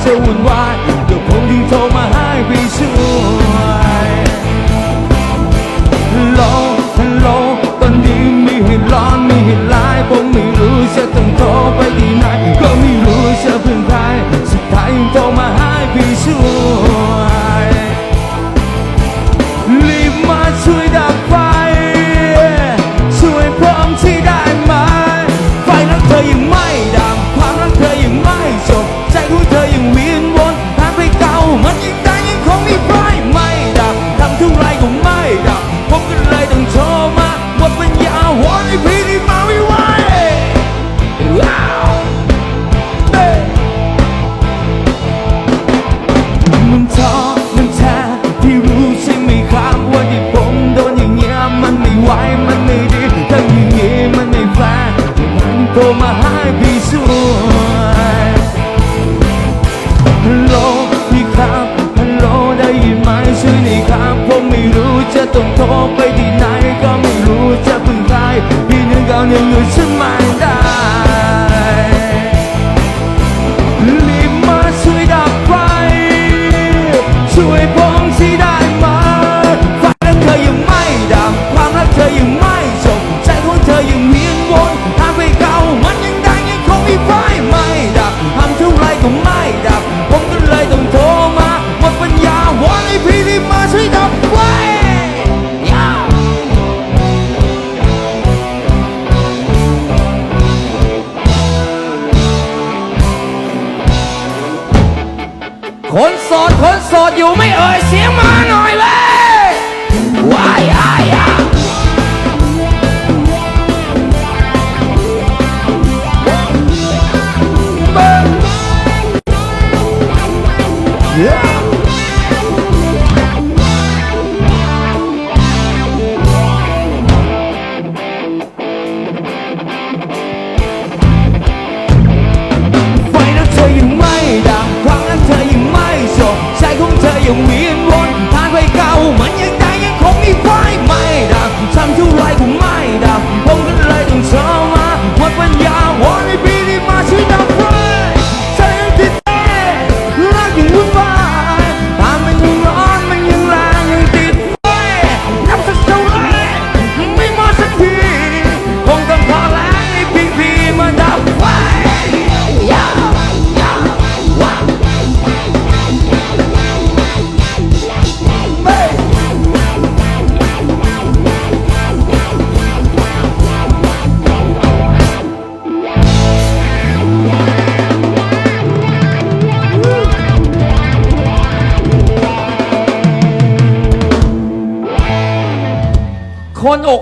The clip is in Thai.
เธอวุ่นวายกับคนที่โทรมาให้ไปช่วยฮัลโหลฮัลโหลตอนนี้มีเหตุร้อนมีเหตุร้ายผมไม่รู้จะต้องโทรไปที่ไหนก็ไม่รู้จะพึ่งใครสุดท้ายโทรมาให้ไปช่วยรีบมาช่วยดับไฟช่วยพมที่ได้ไหไฟรักเธอยังไม่ ต้องท้อไปดี โสดคนโสดอยู่ไม่เอ่ยเสียงมาหน่อยเลยวายายอ่เบิ้ง 宽屋。